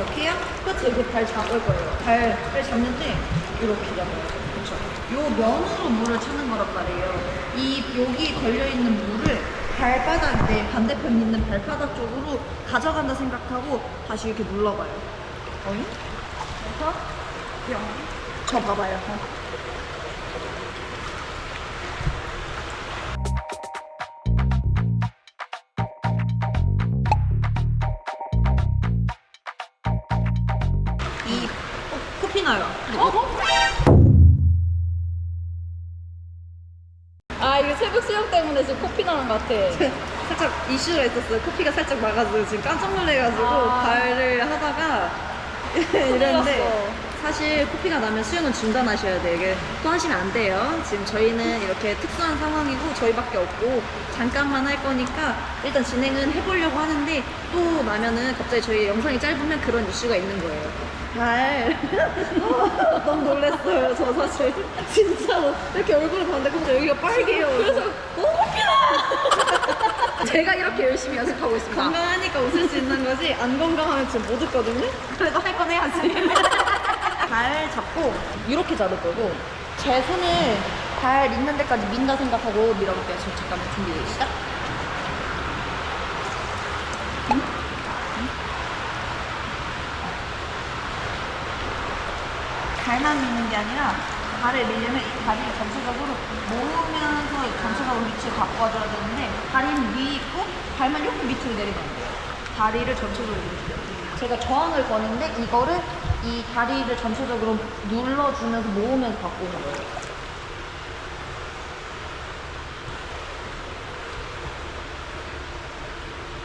기억해요? 그치? 이렇게 발 잡을 거예요. 발을 잡는데 이렇게 잡아요. 그쵸? 요 면으로 물을 차는 거란 말이에요. 이 여기 걸려 있는 물을 발바닥 내 반대편 있는 발바닥 쪽으로 가져간다 생각하고 다시 이렇게 눌러봐요. 어이? 그래서 뿅. 저 봐봐요. 어. 피 나요. 아 이거 새벽 수영 때문에 지금 코피 나는 것 같아. 살짝 이슈가 있었어요. 코피가 살짝 나가지고 지금 깜짝 놀래가지고 아. 발을 하다가 큰일 이랬는데 났어. 사실 코피가 나면 수영은 중단하셔야 돼요. 이게 또 하시면 안 돼요. 지금 저희는 이렇게 특수한 상황이고 저희밖에 없고 잠깐만 할 거니까 일단 진행은 해보려고 하는데 또 나면은 갑자기 저희 영상이 짧으면 그런 이슈가 있는 거예요. 발 너무 놀랐어요. 저 사실 진짜로 이렇게 얼굴을 봤는데 근데 여기가 빨개요. 그래서 어 코피나. 제가 이렇게 열심히 연습하고 있습니다. 건강하니까 웃을 수 있는 거지 안 건강하면 지금 못 웃거든요. 그래도 할 건 해야지. 발 잡고 이렇게 잡을 거고 제 손을 발 있는 데까지 민다 생각하고 밀어볼게요. 지금 잠깐만 준비 시작. 발만 미는 게 아니라 발을 밀려면 이 다리를 전체적으로 모으면서 전체적으로 위치를 바꿔줘야 되는데 다리는 위에 있고 발만 이렇게 밑으로 내리면 안 돼요. 다리를 전체적으로 밀어줘요. 제가 저항을 거는데 이거를 이 다리를 전체적으로 눌러주면서 모으면서 바꾸는 거예요.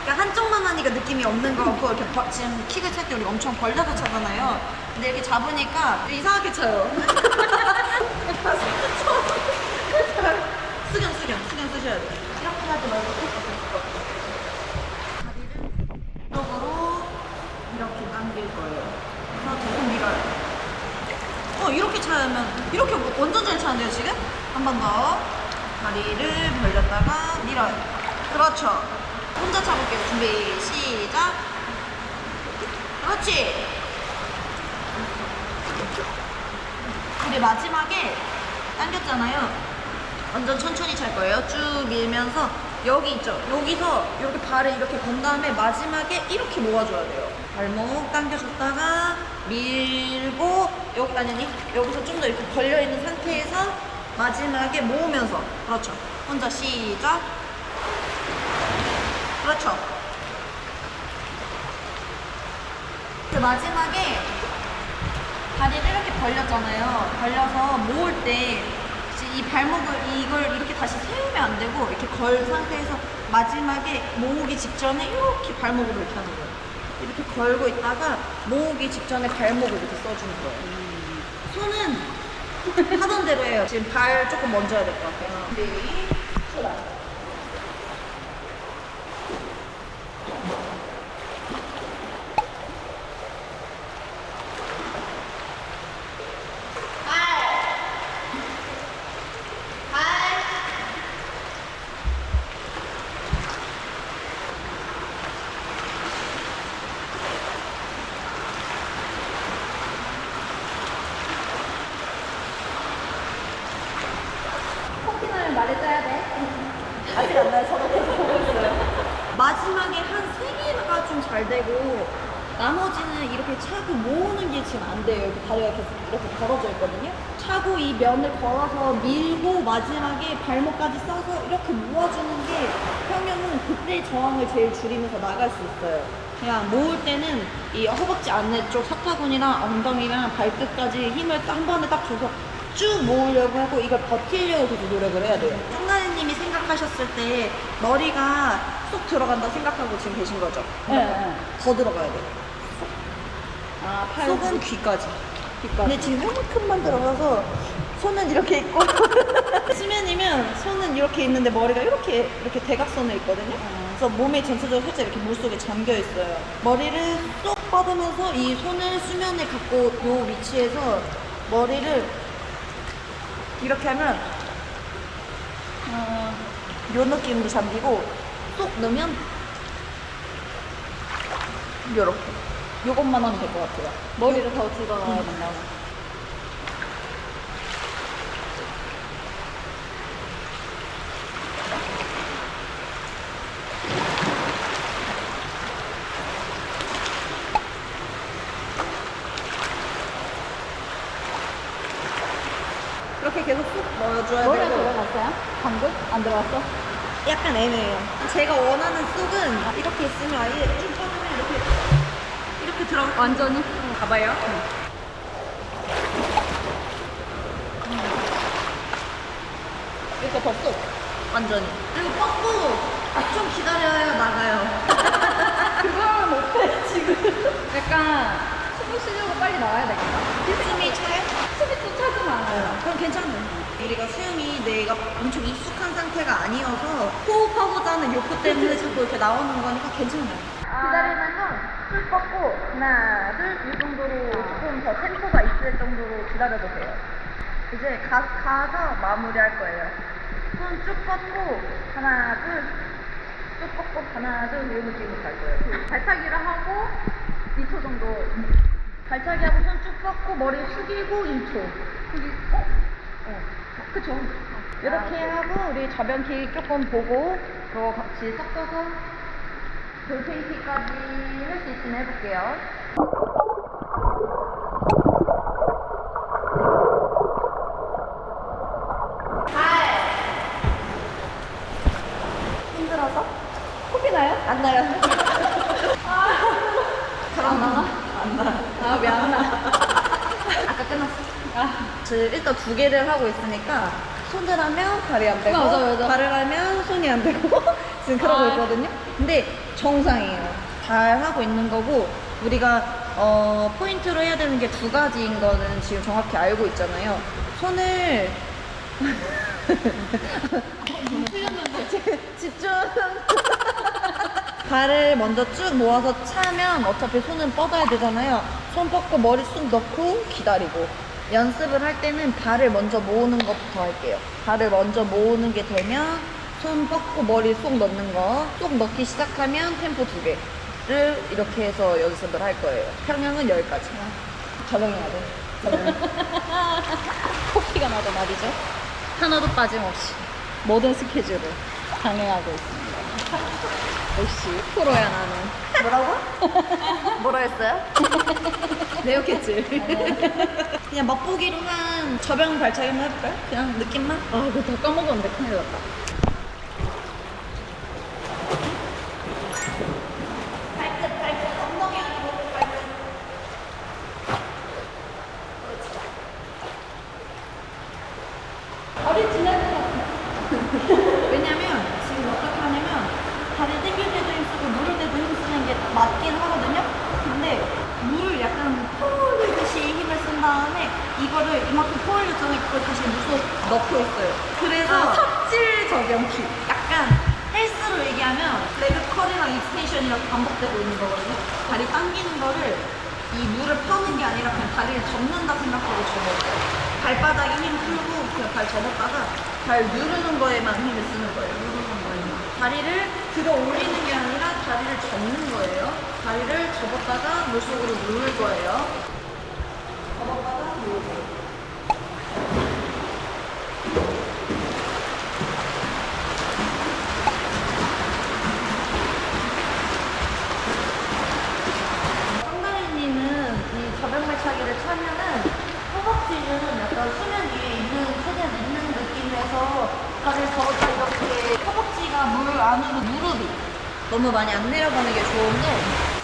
그러니까 한쪽만 하니까 느낌이 없는 것 같고 이렇게 벌- 지금 킥을 찰 때 우리 엄청 벌려서 차잖아요. 근데 이렇게 잡으니까 이상하게 차요. 수경 수경 수경 쓰셔야 돼요. 이렇게 하지 말고 다리를 이쪽으로 이렇게 당길 거예요. 그래서 계속 밀어요. 어 이렇게 차면 이렇게 잘 차는데요 지금? 한 번 더 다리를 벌렸다가 밀어요. 그렇죠. 혼자 차볼게요. 준비 시작. 그렇지. 우리 마지막에 당겼잖아요. 완전 천천히 찰 거예요. 쭉 밀면서 여기 있죠. 여기서 이렇게 발을 이렇게 건 다음에 마지막에 이렇게 모아줘야 돼요. 발목 당겨줬다가 밀고 여기 아니 아니 여기서 좀 더 이렇게 걸려 있는 상태에서 마지막에 모으면서 그렇죠. 혼자 시작. 그렇죠. 그 마지막에 다리를 이렇게 벌렸잖아요. 벌려서 모을 때 이 발목을 이걸 이렇게 다시 세우면 안 되고 이렇게 걸 상태에서 마지막에 모으기 직전에 이렇게 발목을 이렇게 하는 거예요. 이렇게 걸고 있다가 모으기 직전에 발목을 이렇게 써주는 거예요. 손은 하던 대로 해요. 지금 발 조금 먼저 해야 될 것 같아요. 네. 출발. 커피나면 말해줘야 돼. 아직 안 나요. 마지막에 한 세 개가 좀 잘 되고 나머지는 이렇게 차고 모으는 게 지금 안 돼요. 이렇게 다리가 계속 이렇게 벌어져 있거든요. 차고 이 면을 걸어서 밀고 마지막에 발목까지 써서 이렇게 모아주는 게 평형은 그때 저항을 제일 줄이면서 나갈 수 있어요. 그냥 모을 때는 이 허벅지 안에 쪽 사타구니랑 엉덩이랑 발끝까지 힘을 한 번에 딱 줘서 쭉 모으려고 하고 이걸 버티려고 계속 노력을 해야 돼요. 한나리님이 생각하셨을 때 머리가 쏙 들어간다 생각하고 지금 계신 거죠? 네, 네. 더 들어가야 돼요. 아 팔. 속은 귀까지. 귀까지. 근데 지금 요만큼만 들어가서 손은 이렇게 있고 수면이면 손은 이렇게 있는데 머리가 이렇게 이렇게 대각선에 있거든요. 그래서 몸이 전체적으로 살짝 이렇게 물 속에 잠겨 있어요. 머리를 쏙 뻗으면서 이 손을 수면에 갖고 요 위치에서 머리를 이렇게 하면 어, 요 느낌으로 잠기고 쏙 넣으면 요렇게. 요것만 하면 될 것 같아요. 머리를 더 집어넣어야 된다고. 그렇게 계속 쑥 넣어줘야 머리가 되고. 들어갔어요? 방금? 안 들어갔어? 약간 애매해요. 제가 원하는 쑥은 이렇게 있으면 아예 쭉 뻗으면 이렇게 이렇게 들어. 완전히? 가봐요. 더 쑥. 완전히. 그리고 뻗고 좀 기다려야 나가요. 그걸 못해, 지금. 약간 숨을 쉬려고 빨리 나와야 되겠다. 숨이 차요? 숨이 좀 차진 않아요. 그럼 괜찮아요. 우리가 수영이 내가 엄청 익숙한 상태가 아니어서 호흡하고자 하는 욕구 때문에 자꾸 이렇게 나오는 거니까 괜찮아요. 기다리면서 술 뻗고 하나, 둘, 이 정도로 조금 더 템포가 있을 정도로 기다려도 돼요. 이제 가, 가서 마무리할 거예요. 손 쭉 뻗고 하나, 둘, 쭉 뻗고 하나, 둘, 이 느낌으로 갈 거예요. 발차기를 하고 2초 정도 발차기하고 손 쭉 뻗고 머리 숙이고 2초. 숙이, 어? 어. 그쵸. 이렇게 하고 우리 좌변키 조금 보고 그거 같이 섞어서 돌팽이까지 할 수 있으면 해볼게요. 힘들어서? 코피 나요? 안 나요. 안 나나? 안 나. 아, 왜 안 나? 아까 끝났어. 아, 지금 일단 두 개를 하고 있으니까 손을 하면 발이 안 되고 맞아, 맞아. 발을 하면 손이 안 되고 지금 그러고 아. 있거든요. 근데 정상이에요. 잘 하고 있는 거고 우리가 어, 포인트로 해야 되는 게 두 가지인 거는 지금 정확히 알고 있잖아요. 손을 집중. 발을 먼저 쭉 모아서 차면 어차피 손은 뻗어야 되잖아요. 손 뻗고 머리 쑥 넣고 기다리고. 연습을 할 때는 발을 먼저 모으는 것부터 할게요. 발을 먼저 모으는 게 되면 손 뻗고 머리 쏙 넣는 거. 쏙 넣기 시작하면 템포 두 개를 이렇게 해서 연습을 할 거예요. 평형은 여기까지. 적용해야 돼. 적용. 코피가 나도 말이죠. 하나도 빠짐없이. 모든 스케줄을 강행하고 있습니다. 역시 프로야 나는. 뭐라고? 뭐라 했어요? 내욕했지. 그냥 맛보기로 한 저병 발차기만 해볼까요? 그냥 느낌만? 아, 이거 더 까먹었는데 큰일 났다. 발끝, 발끝, 엉덩이 아니고 발끝. 머리 지날 것 같아. 왜냐면 지금 어떻게 하냐면 다리 당길 때도 힘쓰고 누를 때도 힘쓰는 게 맞긴 하거든요. 근데 물을 약간 퍼올리듯이 힘을 쓴 다음에 이거를 이만큼 퍼올렸잖아요. 그걸 다시 물속 넣고 있어요. 그래서 아, 삽질 저병킥. 약간 헬스로 얘기하면 레그 컬이랑 익스텐션이 이렇게 반복되고 있는 거거든요. 다리 당기는 거를 이 물을 펴는 게 아니라 그냥 다리를 접는다 생각하고 접어요. 발바닥에 힘 풀고 그냥 발 접었다가 발 누르는 거에만 힘을 쓰는 거예요. 누르는 거에만. 다리를 들어 올리는 게 아니라 다리를 접는 거예요. 다리를 접었다가 물속으로 누를 거예요. 황다리님은 이 저변발차기를 차면은 허벅지는 약간 수면 위에 있는 최대한 있는 느낌에서 다리를 접었다 이렇게 허벅지가 물 안으로 무릎이 너무 많이 안 내려가는 게 좋은데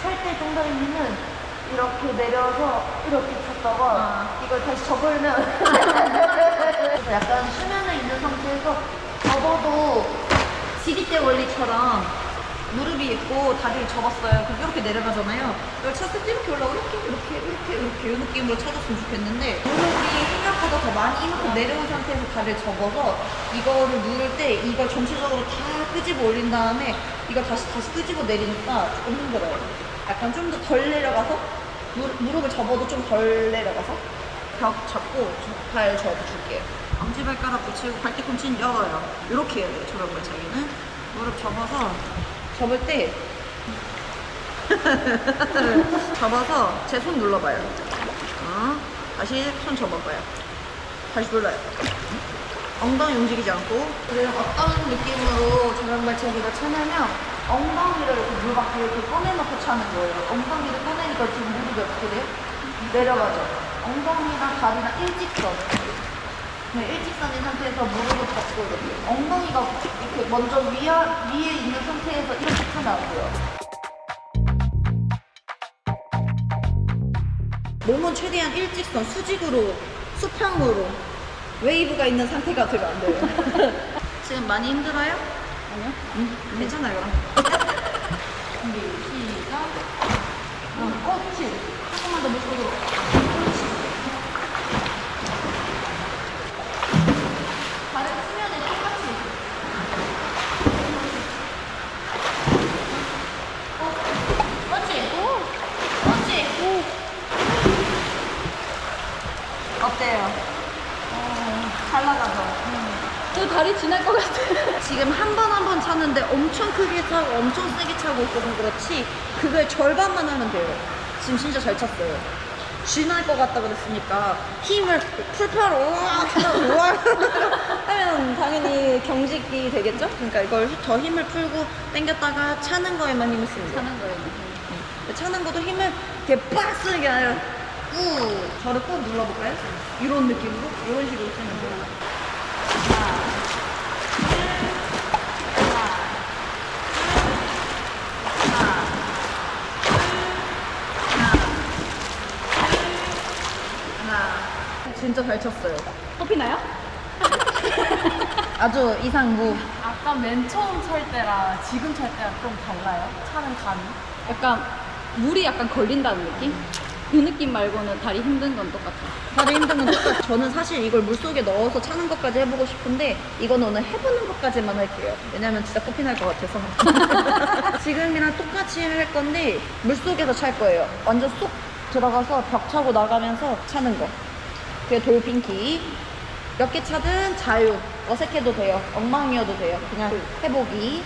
살때 황다리님은 이렇게 내려서 이렇게 쳤다가 이걸 다시 접으면 그래서 약간 수면에 있는 상태에서 접어도 지리대 원리처럼 무릎이 있고 다리를 접었어요. 그럼 이렇게 내려가잖아요. 이걸 쳤을 때 이렇게 올라오고 이렇게 이렇게 이렇게 이렇게 이 느낌으로 쳐줬으면 좋겠는데 무릎이 생각보다 더 많이 이만큼 내려온 상태에서 다리를 접어서 이거를 누를 때 이걸 전체적으로 다 끄집어 올린 다음에 이걸 다시 다시 끄집어 내리니까 조금 힘들어요. 약간 좀 더 덜 내려가서 무릎, 무릎을 접어도 좀 덜 내려가서 벽 잡고 저- 발 접어줄게요. 엄지발가락 붙이고 발뒤꿈치는 열어요. 이렇게 해야 돼요. 저런 발차기는 무릎 접어서 접을 때 접어서 제 손 눌러봐요. 어, 다시 손 접어봐요. 다시 눌러요. 엉덩이 움직이지 않고 지금 어떤 느낌으로 저장발차기가 차냐면 엉덩이를 이렇게 물 밖에 이렇게 꺼내놓고 차는 거예요. 엉덩이를 꺼내니까 지금 무릎이 어떻게 돼요? 내려가죠. 엉덩이랑 다리랑 일직선. 네, 일직선인 상태에서 무릎을 접고 이렇게 엉덩이가 이렇게 먼저 위아, 위에 있는 상태에서 이렇게 돼요. 몸은 최대한 일직선, 수직으로, 수평으로 웨이브가 있는 상태가 되면 안 돼요. 지금 많이 힘들어요? 아니요? 응, 괜찮아요. 준비, 시작. 어, 그렇지. 조금만 더 물속으로. 그렇지. 다른 수면에 똑같이. 어, 그렇지. 그렇지. 어때요? 잘 나가죠? 저 다리 지날 것 같아. 지금 한 번 차는데 엄청 크게 차고 엄청 세게 차고 있어서 그렇지 그걸 절반만 하면 돼요. 지금 진짜 잘 찼어요. 쥐날 것 같다 그랬으니까 힘을 풀파로 우악 하면 당연히 경직이 되겠죠? 그러니까 이걸 더 힘을 풀고 당겼다가 차는 거에만 힘을 쓰는 거예요. 하는 거예요. 차는 것도 힘을 이렇게 빡 쓰는 게 아니라 꾹 저를 꾹 눌러볼까요? 이런 느낌으로 이런 식으로 쓰는 거예요. 하나 진짜 잘 쳤어요. 뽑히나요? 아주 이상무. 아까 맨 처음 찰 때랑 지금 찰 때랑 좀 달라요? 차는 감이? 약간 물이 약간 걸린다는 느낌? 그 느낌 말고는 다리 힘든 건 똑같아요. 다리 힘든 건 똑같아. 저는 사실 이걸 물속에 넣어서 차는 것까지 해보고 싶은데 이건 오늘 해보는 것까지만 할게요. 왜냐면 진짜 코피 날 것 같아서. 지금이랑 똑같이 할 건데 물속에서 찰 거예요. 완전 쏙 들어가서 벽 차고 나가면서 차는 거. 그게 돌핀키. 몇개 차든 자유. 어색해도 돼요. 엉망이어도 돼요. 그냥 해보기.